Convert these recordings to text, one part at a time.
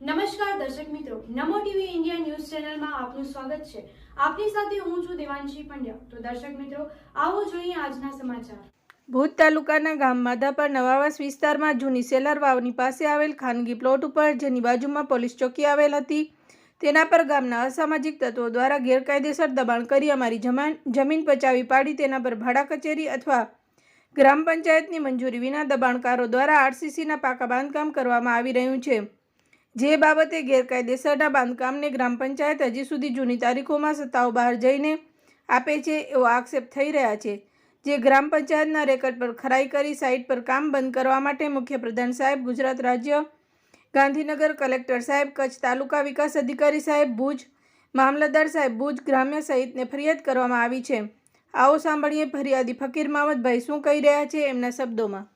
નમસ્કાર દર્શક મિત્રો, નમો ટીવી ઇન્ડિયા ન્યૂઝ ચેનલમાં આપનું સ્વાગત છે. આપની સાથે હું છું દેવાંશી પંડ્યા. તો દર્શક મિત્રો, આવો જોઈએ આજના સમાચાર. ભૂત તાલુકાના ગામ માધાપર નવાવાસ વિસ્તારમાં જૂની સેલર વાવની પાસે આવેલ ખાનગી પ્લોટ ઉપર, જેની બાજુમાં પોલીસ ચોકી આવેલ હતી. તેના પર ગામના અસામાજિક તત્વો દ્વારા ગેરકાયદેસર દબાણ કરી અમારી જમીન પચાવી પાડી તેના પર ભાડા કચેરી અથવા ગ્રામ પંચાયતની મંજૂરી વિના દબાણકારો દ્વારા આરસીસીના પાકા બાંધકામ કરવામાં આવી રહ્યું છે. જે બાબતે ગેરકાયદેસરના બાંધકામને ગ્રામ પંચાયત હજી સુધી જૂની તારીખોમાં સત્તાઓ બહાર જઈને આપે છે એવો આક્ષેપ થઈ રહ્યા છે. જે ગ્રામ પંચાયતના રેકર્ડ પર ખરાઈ કરી સાઇટ પર કામ બંધ કરવા માટે મુખ્યપ્રધાન સાહેબ, ગુજરાત રાજ્ય ગાંધીનગર કલેક્ટર સાહેબ, કચ્છ તાલુકા વિકાસ અધિકારી સાહેબ, ભુજ મામલતદાર સાહેબ, ભુજ ગ્રામ્ય સહિતને ફરિયાદ કરવામાં આવી છે. આવો સાંભળીએ ફરિયાદી ફકીર મામદભાઈ શું કહી રહ્યા છે એમના શબ્દોમાં.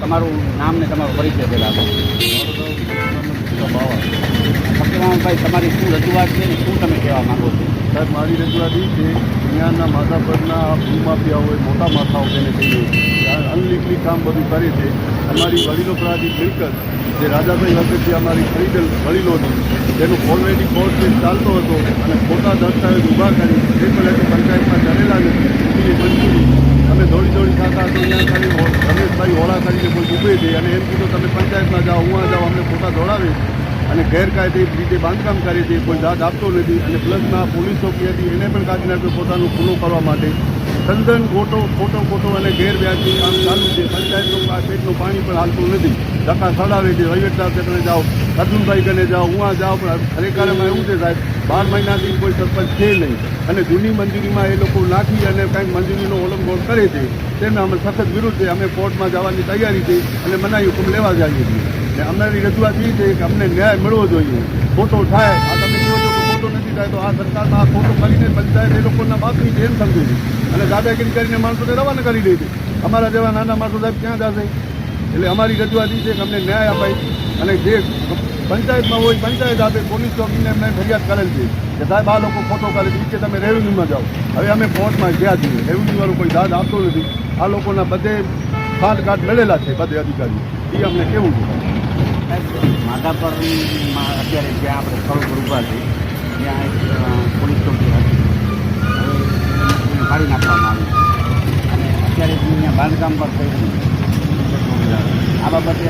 તમારું નામ ને તમારો પરિચય આપો. તમારી શું રજૂઆત છે શું તમે કહેવા માંગો છો? સાહેબ, મારી રજૂઆત એ છે અહીંયાના માથાપરના હોય મોટા માથાઓ તેને કહીએ અનલીગલી કામ બધું કરે છે. અમારી વડીલો પ્રાધિક મિલકત, જે રાજાભાઈ વખતથી અમારી ખરીદેલ વડીલોની તેનું ઓલરેડી કોર્ટ કેસ ચાલતો હતો અને ખોટા દસ્તાવેજ ઊભા કરી, એ પણ પંચાયતમાં ચડેલા નથી. એ મંજૂરી અમે દોડી દોડી ખાતા તો અહીંયા ખાલી રમેશભાઈ હોળા કરીને કોઈ ડૂબે છે અને એમ કીધું, તમે પંચાયતમાં જાઓ, હું જાઓ અમને ફોટા દોડાવે અને ગેરકાયદે રીતે બાંધકામ કરે છે કોઈ દાદ આપતો નથી. અને પ્લસમાં પોલીસ ચોકી હતી એને પણ કાઢી નાખ્યો પોતાનું ખુલ્લું કરવા માટે. તદ્દન ખોટો ખોટો ખોટો અને ગેરવ્યાજી કામ ચાલુ છે. પંચાયતનું આ પેટનું પાણી પણ હાલતું નથી. ધક્કા સડાવે છે. વહીવટદાર કને જાઓ. અર્જુનભાઈ કને જાઓ. હું જાઓ પણ ખરેખર એમાં એવું છે સાહેબ, બાર મહિનાથી કોઈ સરપંચ છે નહીં. અને જૂની મંજૂરીમાં એ લોકો નાખી અને કાંઈક મંજૂરીનો ઓલંઘન કરે છે. તેમને અમે સખત વિરુદ્ધ છે. અમે કોર્ટમાં જવાની તૈયારી છે અને મનાઈ હુકમ લેવા જઈએ છીએ. અને અમારી રજૂઆત એ છે કે અમને ન્યાય મળવો જોઈએ. ખોટો થાય આ તમે કહો છો કે ખોટો નથી થાય તો આ સરકારમાં આ ખોટું કરીને પંચાયત એ લોકોના બાપની જેમ સમજે છે. અને દાદાગીરી કરીને માણસોને રવાના કરી દે છે. અમારા જેવા નાના માણસો સાહેબ ક્યાં જશે? એટલે અમારી રજૂઆત છે કે અમને ન્યાય અપાય. અને જે પંચાયતમાં હોય, પંચાયત આપે, પોલીસ ચોકીને એમને ફરિયાદ કરેલ છે. કે સાહેબ, આ લોકો ખોટો કરે છે. કે તમે રેવન્યુમાં જાઓ. હવે અમે કોર્ટમાં ગયા છીએ. રેવન્યુવાળું કોઈ દાદ આપતો નથી. આ લોકોના બધે ફાટ કાર્ડ મળેલા છે, બધે અધિકારીઓ. એ અમને કેવું છે માધાપર અત્યારે જ્યાં આપણે સ્થળ પર ઊભા છે ત્યાં એક પોલીસ ચોકી હતી નાખવામાં આવી અને અત્યારે અહીંયા બાંધકામ પર થયું આ બાબતે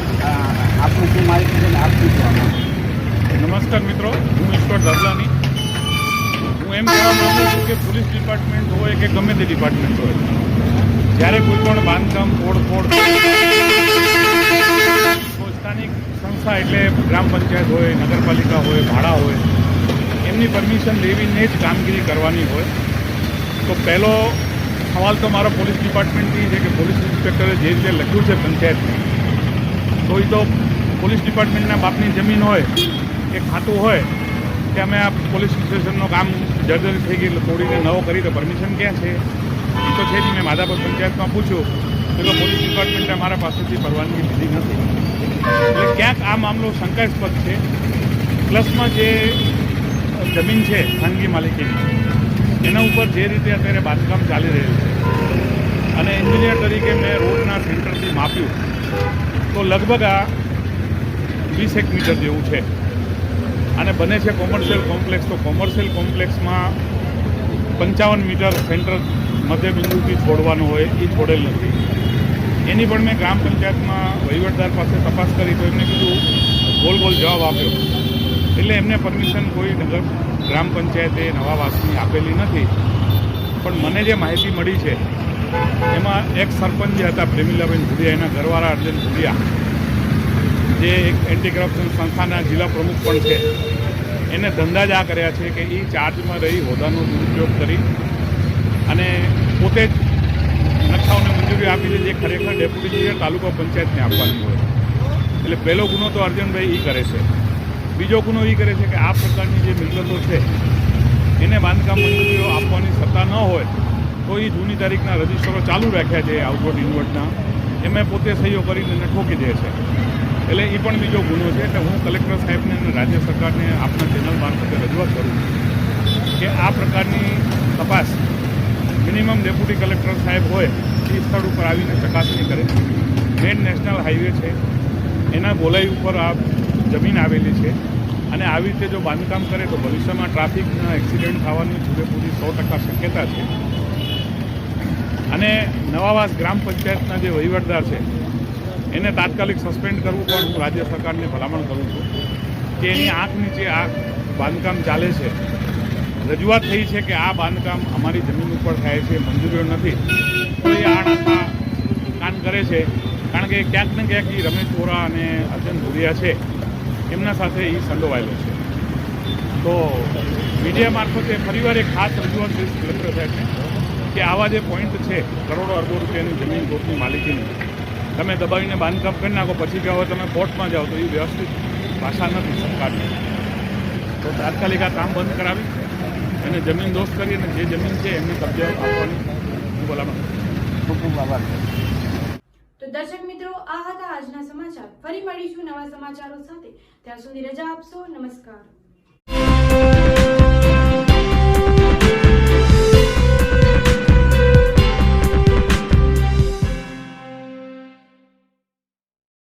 આપનું માહિતી છે આપ શું નમસ્કાર મિત્રો, હું ઈશ્વર દાદલાની હું એમ કહેવા માંગુ છું કે પોલીસ ડિપાર્ટમેન્ટ હોય કે ગમે તે ડિપાર્ટમેન્ટ હોય, જ્યારે કોઈ પણ બાંધકામ તોડફોડ કોઈ સ્થાનિક સંસ્થા એટલે ગ્રામ પંચાયત હોય, નગરપાલિકા હોય, ભાડા હોય એમની પરમિશન લેવીને જ કામગીરી કરવાની હોય. તો પહેલો સવાલ તો મારો પોલીસ ડિપાર્ટમેન્ટથી છે કે પોલીસ ઇન્સ્પેક્ટરે જે રીતે લખ્યું છે પંચાયતને તો એ તો પોલીસ ડિપાર્ટમેન્ટના બાપની જમીન હોય એ ખાતું હોય, કે અમે આ પોલીસ સ્ટેશનનું કામ જર્જરી થઈ ગઈ એટલે તોડીને નવો કરી, તો પરમિશન ક્યાં છે? એ તો છે જ મેં માધાપર પંચાયતમાં પૂછ્યું તો પોલીસ ડિપાર્ટમેન્ટે મારા પાસેથી પરવાનગી લીધી નથી. એટલે ક્યાંક આ મામલો શંકાસ્પદ છે. પ્લસમાં જે જમીન છે, ખાનગી માલિકીની. એના ઉપર જે રીતે અત્યારે બાંધકામ ચાલી રહ્યું છે. અને એન્જિનિયર તરીકે મેં રોડના સેન્ટરથી માપ્યું. તો લગભગ આ વીસ એક મીટર જેવું છે. અને બને છે કોમર્શિયલ કોમ્પ્લેક્સ તો કોમર્શિયલ કોમ્પ્લેક્સમાં પંચાવન મીટર સેન્ટર મધ્ય બિંદુથી છોડવાનું હોય, એ છોડેલ નથી. એની પણ મેં ગ્રામ પંચાયતમાં વહીવટદાર પાસે તપાસ કરી તો એમને કીધું ગોલ ગોલ જવાબ આપ્યો. એટલે એમને પરમિશન કોઈ નગર ગ્રામ પંચાયતે નવા વાસની આપેલી નથી. પણ મને જે માહિતી મળી છે, એમાં એક સરપંચ જે હતા, પ્રેમિલાબેન ભુડિયા, એના ઘરવાળા અર્જન ભુડિયા, જે એક એન્ટી કરપ્શન સંસ્થાના જિલ્લા પ્રમુખ પણ છે. એને ધંધા જ આ કર્યા છે કે એ ચાર્જમાં રહી હોદ્દાનો દુરુપયોગ કરી અને પોતે જ નકશાઓને મંજૂરી આપી છે જે ખરેખર ડેપ્યુટી તાલુકા પંચાયતને આપવાની હોય. એટલે પહેલો ગુનો તો અર્જનભાઈ એ કરે છે. બીજો ગુનો એ કરે છે કે આ પ્રકારની જે મિલકતો છે, એને બાંધકામ મંજૂરીઓ આપવાની સત્તા ન હોય, તો એ જૂની તારીખના રજિસ્ટરો ચાલુ રાખ્યા છે આઉટવર્ડ ઇનવર્ડના એમાં પોતે સહીઓ કરીને એને ઠોકી દે છે. એટલે એ પણ બીજો ગુનો છે. એટલે હું કલેક્ટર સાહેબને અને રાજ્ય સરકારને આપના ચેનલ મારફતે રજૂઆત કરું છું કે આ પ્રકારની તપાસ મિનિમમ ડેપ્યુટી કલેક્ટર સાહેબ હોય એ સ્થળ ઉપર આવીને ચકાસણી કરે. મેન નેશનલ હાઈવે છે. એના ગોલાઈ ઉપર આ જમીન આવેલી છે. અને આવી રીતે જો બાંધકામ કરે તો ભવિષ્યમાં ટ્રાફિકના એક્સિડન્ટ થવાની પૂરેપૂરી સો ટકા શક્યતા છે. અને નવાવાસ ગ્રામ પંચાયતના જે વહીવટદાર છે એને તાત્કાલિક સસ્પેન્ડ કરવું પણ હું રાજ્ય સરકારને ભલામણ કરું છું કે એની આંખ નીચે આ બાંધકામ ચાલે છે. રજૂઆત થઈ છે કે આ બાંધકામ અમારી જમીન ઉપર થાય છે મંજૂરીઓ નથી. તો એ આણાતા કાન કરે છે. કારણ કે ક્યાંક ને ક્યાંક એ રમેશ વોરા અને અર્જન ભુરિયા છે. એમના સાથે એ સંડોવાયેલો છે. તો મીડિયા મારફતે ફરીવાર એક ખાસ રજૂઆત કરીશ કલેક્ટર સાહેબને કે આવા જે પોઈન્ટ છે કરોડો અરબો રૂપિયાની જમીન કોર્ટની માલિકીની તમે દબાવીને બાંધકામ કરી નાખો પછી કે હવે તમે કોર્ટમાં જાઓ તો એ વ્યવસ્થિત ભાષા નથી સરકારની. તો તાત્કાલિક આ કામ બંધ કરાવી અને જમીન દોસ્ત કરી અને જે જમીન છે એમને કબજે આપવાની હું ખૂબ ખૂબ આભાર. તો દર્શક આ હતા આજના સમાચાર. ફરી મળીશું નવા સમાચારો સાથે. ત્યાં સુધી રજા આપશો. નમસ્કાર.